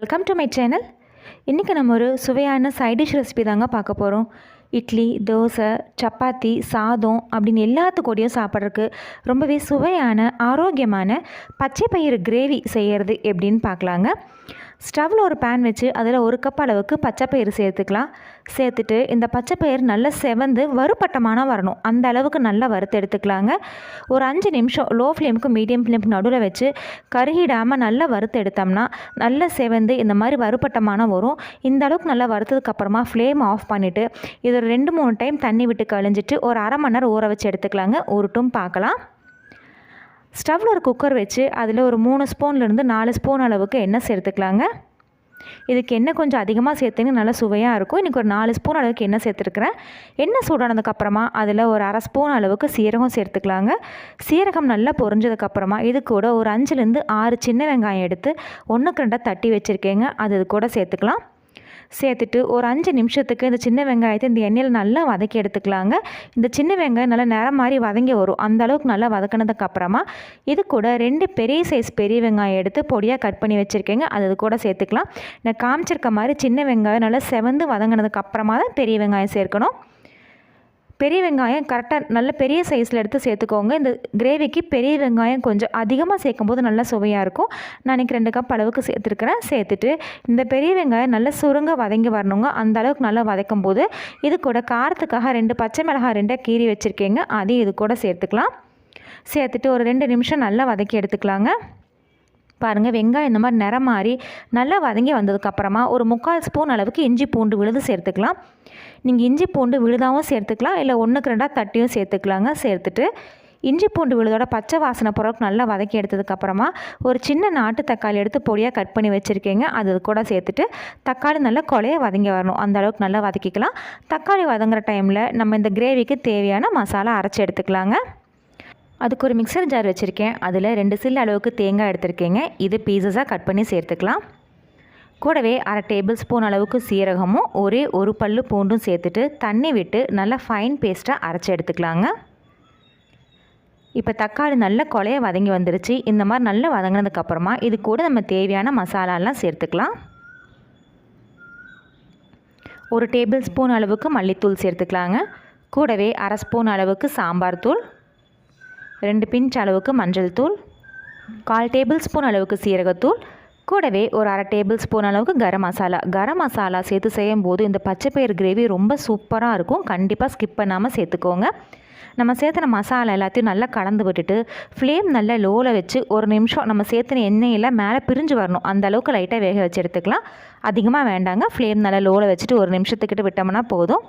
Welcome to my channel இன்றைக்கி நம்ம ஒரு சுவையான சைட் டிஷ் ரெசிபி தாங்க பார்க்க போகிறோம் இட்லி தோசை சப்பாத்தி சாதம் அப்படின்னு எல்லாத்துக்கூடயும் சாப்பிட்றதுக்கு ரொம்பவே சுவையான ஆரோக்கியமான பச்சை பயிறு கிரேவி செய்கிறது எப்படின்னு பார்க்கலாங்க. ஸ்டவ்வில் ஒரு பேன் வச்சு அதில் ஒரு கப் அளவுக்கு பச்சைப்பயிறு சேர்த்துக்கலாம். சேர்த்துட்டு இந்த பச்சைப்பயிறு நல்லா செவந்து வறுபட்டமான வரணும். அந்த அளவுக்கு நல்லா வறுத்து எடுத்துக்கலாங்க. ஒரு அஞ்சு நிமிஷம் லோ ஃப்ளேமுக்கு மீடியம் ஃப்ளேமுக்கு நடுவில் வச்சு கருகிடாமல் நல்லா வறுத்து எடுத்தோம்னா நல்லா செவந்து இந்த மாதிரி வறுபட்டமான வரும். இந்த அளவுக்கு நல்லா வறுத்ததுக்கப்புறமா ஃப்ளேம் ஆஃப் பண்ணிவிட்டு இது ஒரு ரெண்டு மூணு டைம் தண்ணி விட்டு கழிஞ்சிட்டு ஒரு அரை மணி நேரம் ஊற வச்சு எடுத்துக்கலாங்க. உருட்டும் பார்க்கலாம். ஸ்டவ்வில் ஒரு குக்கர் வச்சு அதில் ஒரு மூணு ஸ்பூன்லேருந்து நாலு ஸ்பூன் அளவுக்கு எண்ணெய் சேர்த்துக்கலாங்க. இதுக்கு எண்ணெய் கொஞ்சம் அதிகமாக சேர்த்துங்க நல்லா சுவையாக இருக்கும். இன்றைக்கி ஒரு நாலு ஸ்பூன் அளவுக்கு எண்ணெய் சேர்த்துருக்குறேன். எண்ணெய் சூடானதுக்கப்புறமா அதில் ஒரு அரை ஸ்பூன் அளவுக்கு சீரகம் சேர்த்துக்கலாங்க. சீரகம் நல்லா பொரிஞ்சதுக்கப்புறமா இது கூட ஒரு அஞ்சுலேருந்து ஆறு சின்ன வெங்காயம் எடுத்து ஒன்றுக்கு ரெண்டாக தட்டி வச்சுருக்கேங்க. அது இது கூட சேர்த்துக்கலாம். சேர்த்துட்டு ஒரு அஞ்சு நிமிஷத்துக்கு இந்த சின்ன வெங்காயத்தை இந்த எண்ணெயில் நல்லா வதக்கி எடுத்துக்கலாங்க. இந்த சின்ன வெங்காயம் நல்லா நிறம் மாதிரி வதங்கி வரும். அந்த அளவுக்கு நல்லா வதக்கினதுக்கு அப்புறமா இது கூட ரெண்டு பெரிய சைஸ் பெரிய வெங்காயம் எடுத்து பொடியாக கட் பண்ணி வச்சுருக்கேங்க. அது இது கூட சேர்த்துக்கலாம். நான் காமிச்சிருக்க மாதிரி சின்ன வெங்காயம் நல்லா செவந்து வதங்கினதுக்கு அப்புறமா தான் பெரிய வெங்காயம் சேர்க்கணும். பெரிய வெங்காயம் கரெக்டாக நல்ல பெரிய சைஸில் எடுத்து சேர்த்துக்கோங்க. இந்த கிரேவிக்கு பெரிய வெங்காயம் கொஞ்சம் அதிகமாக சேர்க்கும் போது நல்லா சுவையாக இருக்கும். நான் இன்றைக்கி ரெண்டு கப் அளவுக்கு சேர்த்துருக்குறேன். சேர்த்துட்டு இந்த பெரிய வெங்காயம் நல்லா சுருங்க வதங்கி வரணுங்க. அந்த அளவுக்கு நல்லா வதக்கும் போது இது கூட காரத்துக்காக ரெண்டு பச்சை மிளகாய் ரெண்டாக கீறி வச்சுருக்கேங்க. அதையும் இது கூட சேர்த்துக்கலாம். சேர்த்துட்டு ஒரு ரெண்டு நிமிஷம் நல்லா வதக்கி எடுத்துக்கலாங்க. பாருங்கள் வெங்காயம் இந்த மாதிரி நிறம் மாறி நல்லா வதங்கி வந்ததுக்கப்புறமா ஒரு முக்கால் ஸ்பூன் அளவுக்கு இஞ்சி பூண்டு விழுது சேர்த்துக்கலாம். நீங்கள் இஞ்சி பூண்டு விழுதாவும் சேர்த்துக்கலாம் இல்லை ஒன்றுக்கு ரெண்டாக தட்டியும் சேர்த்துக்கலாங்க. சேர்த்துட்டு இஞ்சி பூண்டு விழுதோட பச்சை வாசனை பொருளுக்கு நல்லா வதக்கி எடுத்ததுக்கப்புறமா ஒரு சின்ன நாட்டு தக்காளி எடுத்து பொடியாக கட் பண்ணி வச்சுருக்கீங்க. அது கூட சேர்த்துட்டு தக்காளி நல்லா கொலைய வதங்கி வரணும். அந்த அளவுக்கு நல்லா வதக்கிக்கலாம். தக்காளி வதங்குற டைமில் நம்ம இந்த கிரேவிக்கு தேவையான மசாலா அரைச்சி எடுத்துக்கலாங்க. அதுக்கு ஒரு மிக்சர் ஜார் வச்சுருக்கேன். அதில் ரெண்டு சில்லு அளவுக்கு தேங்காய் எடுத்திருக்கேங்க. இது பீசஸாக கட் பண்ணி சேர்த்துக்கலாம். கூடவே அரை டேபிள் ஸ்பூன் அளவுக்கு சீரகமும் ஒரே ஒரு பல்லு பூண்டும் சேர்த்துட்டு தண்ணி விட்டு நல்லா ஃபைன் பேஸ்ட்டாக அரைச்சி எடுத்துக்கலாங்க. இப்போ தக்காளி நல்ல கொலைய வதங்கி வந்துருச்சு. இந்த மாதிரி நல்லா வதங்கினதுக்கப்புறமா இது கூட நம்ம தேவையான மசாலாலாம் சேர்த்துக்கலாம். ஒரு டேபிள் ஸ்பூன் அளவுக்கு மல்லித்தூள் சேர்த்துக்கலாங்க. கூடவே அரை ஸ்பூன் அளவுக்கு சாம்பார் தூள். ரெண்டு பிஞ்ச் அளவுக்கு மஞ்சள் தூள் கால் டேபிள் ஸ்பூன் அளவுக்கு சீரகத்தூள் கூடவே ஒரு அரை டேபிள் ஸ்பூன் அளவுக்கு கரம் மசாலா. கரம் மசாலா சேர்த்து செய்யும் போது இந்த பச்சைப்பயிறு கிரேவி ரொம்ப சூப்பராக இருக்கும். கண்டிப்பாக ஸ்கிப் பண்ணாமல் சேர்த்துக்கோங்க. நம்ம சேர்த்துன மசாலா எல்லாத்தையும் நல்லா கலந்து விட்டுட்டு ஃப்ளேம் நல்லா லோவில் வச்சு ஒரு நிமிஷம் நம்ம சேர்த்துன எண்ணெயில் மேலே பிரிஞ்சு வரணும். அந்த அளவுக்கு லைட்டாக வேக வச்சு எடுத்துக்கலாம். அதிகமாக வேண்டாங்க. ஃப்ளேம் நல்லா லோவில் வச்சுட்டு ஒரு நிமிஷத்துக்கிட்ட விட்டோம்னா போதும்.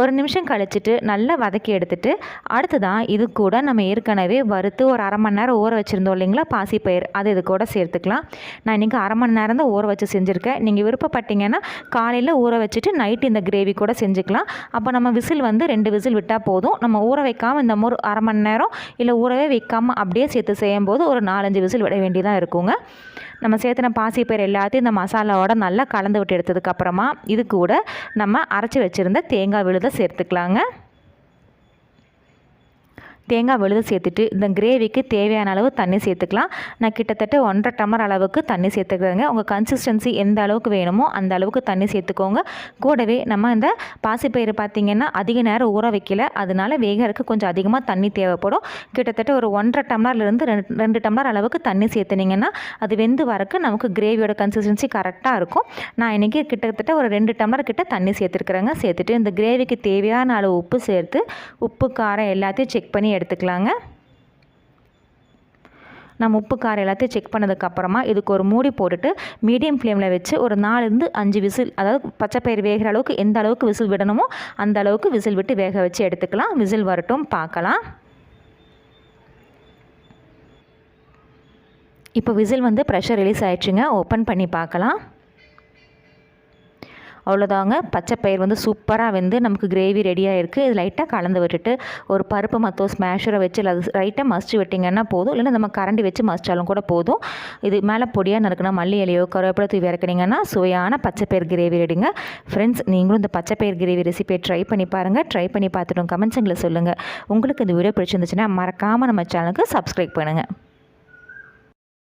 ஒரு நிமிஷம் கழிச்சிட்டு நல்லா வதக்கி எடுத்துட்டு அடுத்ததான் இது கூட நம்ம ஏற்கனவே வறுத்து ஒரு அரை மணி நேரம் ஊற வச்சுருந்தோம் இல்லைங்களா? பாசிப்பயிர் அது இது கூட சேர்த்துக்கலாம். நான் இன்றைக்கி அரை மணி நேரம் தான் ஊற வச்சு செஞ்சுருக்கேன். நீங்கள் விருப்பப்பட்டீங்கன்னா காலையில் ஊற வச்சுட்டு நைட்டு இந்த கிரேவி கூட செஞ்சுக்கலாம். அப்போ நம்ம விசில் வந்து ரெண்டு விசில் விட்டால் போதும். நம்ம ஊற வைக்காமல் இந்த ஒரு அரை மணி நேரம் இல்லை ஊறவே வைக்காமல் அப்படியே சேர்த்து செய்யும்போது ஒரு நாலஞ்சு விசில் விட வேண்டியதாக இருக்குங்க. நம்ம சேர்த்துன பாசிப்பயிர் எல்லாத்தையும் இந்த மசாலாவோட நல்லா கலந்து விட்டு எடுத்ததுக்கப்புறமா இது கூட நம்ம அரைச்சி வச்சுருந்த தேங்காய் விழுதை சேர்த்துக்கலாங்க. தேங்காய் விழுது சேர்த்துட்டு இந்த கிரேவிக்கு தேவையான அளவு தண்ணி சேர்த்துக்கலாம். நான் கிட்டத்தட்ட ஒன்றரை டம்ளர் அளவுக்கு தண்ணி சேர்த்துக்கிறேங்க. உங்கள் கன்சிஸ்டன்சி எந்த அளவுக்கு வேணுமோ அந்த அளவுக்கு தண்ணி சேர்த்துக்கோங்க. கூடவே நம்ம இந்த பாசிப்பயிறு பார்த்திங்கன்னா அதிக நேரம் ஊற வைக்கல. அதனால வேகறதுக்கு கொஞ்சம் அதிகமாக தண்ணி தேவைப்படும். கிட்டத்தட்ட ஒரு ஒன்றரை டம்ளர்லேருந்து ரெண்டு ரெண்டு டம்ளர் அளவுக்கு தண்ணி சேர்த்துனீங்கன்னா அது வெந்து வரக்கு நமக்கு கிரேவியோட கன்சிஸ்டன்சி கரெக்டாக இருக்கும். நான் இன்றைக்கி கிட்டத்தட்ட ஒரு ரெண்டு டம்ளர் கிட்ட தண்ணி சேர்த்துருக்குறேங்க. சேர்த்துட்டு இந்த கிரேவிக்கு தேவையான அளவு உப்பு சேர்த்து உப்பு காரம் எல்லாத்தையும் செக் பண்ணி எடுத்துக்கலாங்க. நம்ம உப்பு காரம் எல்லாத்தையும் செக் பண்ணதுக்கப்புறமா இதுக்கு ஒரு மூடி போட்டுட்டு மீடியம் ஃப்ளேமில் வச்சு ஒரு நாலுலேருந்து அஞ்சு விசில் அதாவது பச்சைப்பயிர் வேகிற அளவுக்கு எந்த அளவுக்கு விசில் விடணுமோ அந்த அளவுக்கு விசில் விட்டு வேக வச்சு எடுத்துக்கலாம். விசில் வரட்டும் பார்க்கலாம். இப்போ விசில் வந்து ப்ரெஷர் ரிலீஸ் ஆயிடுச்சுங்க. ஓப்பன் பண்ணி பார்க்கலாம். அவ்வளோதாங்க பச்சை பயிர் வந்து சூப்பராக வந்து நமக்கு கிரேவி ரெடியாக இருக்குது இது லைட்டாக கலந்து விட்டுட்டு ஒரு பருப்பு மத்தோ ஸ்மேஷரை வச்சு அது லைட்டாக மசிச்சு விட்டிங்கன்னா போதும். இல்லைன்னா நம்ம கரண்டி வச்சு மசிச்சாலும் கூட போதும். இது மேலே பொடியாக நறுக்குனா மல்லி இலையோ கருவேப்பிலை தூவி இறக்குனீங்கன்னா சுவையான பச்சை பயிர் கிரேவி ரெடிங்க ஃப்ரெண்ட்ஸ் நீங்களும் இந்த பச்சை பயிர் கிரேவி ரெசிபியை ட்ரை பண்ணி பாருங்கள் ட்ரை பண்ணி பார்த்துட்டோம் கமெண்ட்ஸுங்களை சொல்லுங்கள் உங்களுக்கு இந்த வீடியோ பிடிச்சிருந்துச்சுன்னா மறக்காமல் நம்ம சேனலுக்கு சப்ஸ்கிரைப் பண்ணுங்கள்